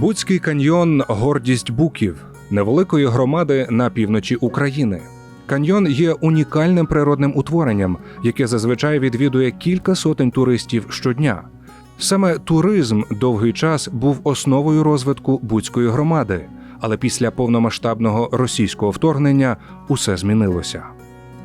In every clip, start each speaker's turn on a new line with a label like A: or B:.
A: Буцький каньйон гордість буків невеликої громади на півночі України. Каньйон є унікальним природним утворенням, яке зазвичай відвідує кілька сотень туристів щодня. Саме туризм довгий час був основою розвитку Буцької громади, але після повномасштабного російського вторгнення усе змінилося.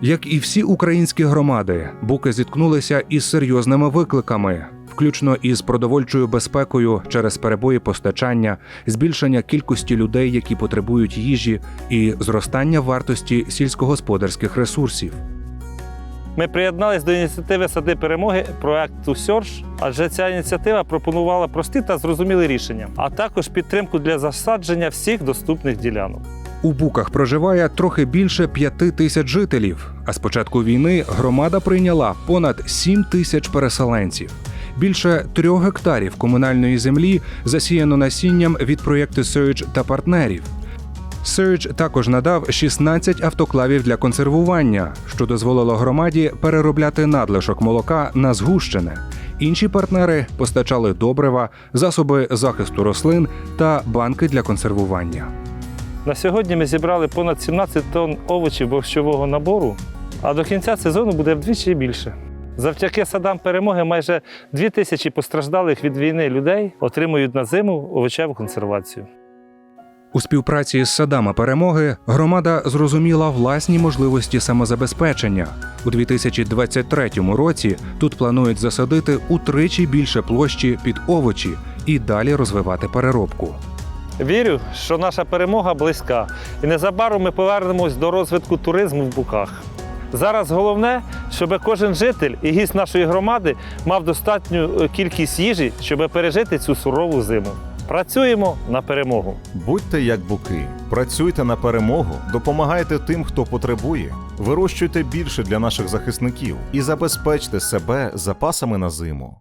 A: Як і всі українські громади, буки зіткнулися із серйозними викликами, включно із продовольчою безпекою через перебої постачання, збільшення кількості людей, які потребують їжі, і зростання вартості сільськогосподарських ресурсів.
B: Ми приєднались до ініціативи Сади перемоги проекту Сьорж, адже ця ініціатива пропонувала прості та зрозумілі рішення, а також підтримку для засадження всіх доступних ділянок.
A: У буках проживає трохи більше п'яти тисяч жителів. А з початку війни громада прийняла понад сім тисяч переселенців. Більше трьох гектарів комунальної землі засіяно насінням від проєкту Surge та партнерів. Surge також надав 16 автоклавів для консервування, що дозволило громаді переробляти надлишок молока на згущене. Інші партнери постачали добрива, засоби захисту рослин та банки для консервування.
B: На сьогодні ми зібрали понад 17 тонн овочів борщового набору, а до кінця сезону буде вдвічі більше. Завдяки садам перемоги майже 2 тисячі постраждалих від війни людей отримують на зиму овочеву консервацію.
A: У співпраці з садами перемоги громада зрозуміла власні можливості самозабезпечення. У 2023 році тут планують засадити утричі більше площі під овочі і далі розвивати переробку.
B: Вірю, що наша перемога близька, і незабаром ми повернемось до розвитку туризму в Буках. Зараз головне, щоб кожен житель і гість нашої громади мав достатню е, кількість їжі, щоб пережити цю сурову зиму. Працюємо на перемогу.
C: Будьте як буки, працюйте на перемогу, допомагайте тим, хто потребує, вирощуйте більше для наших захисників і забезпечте себе запасами на зиму.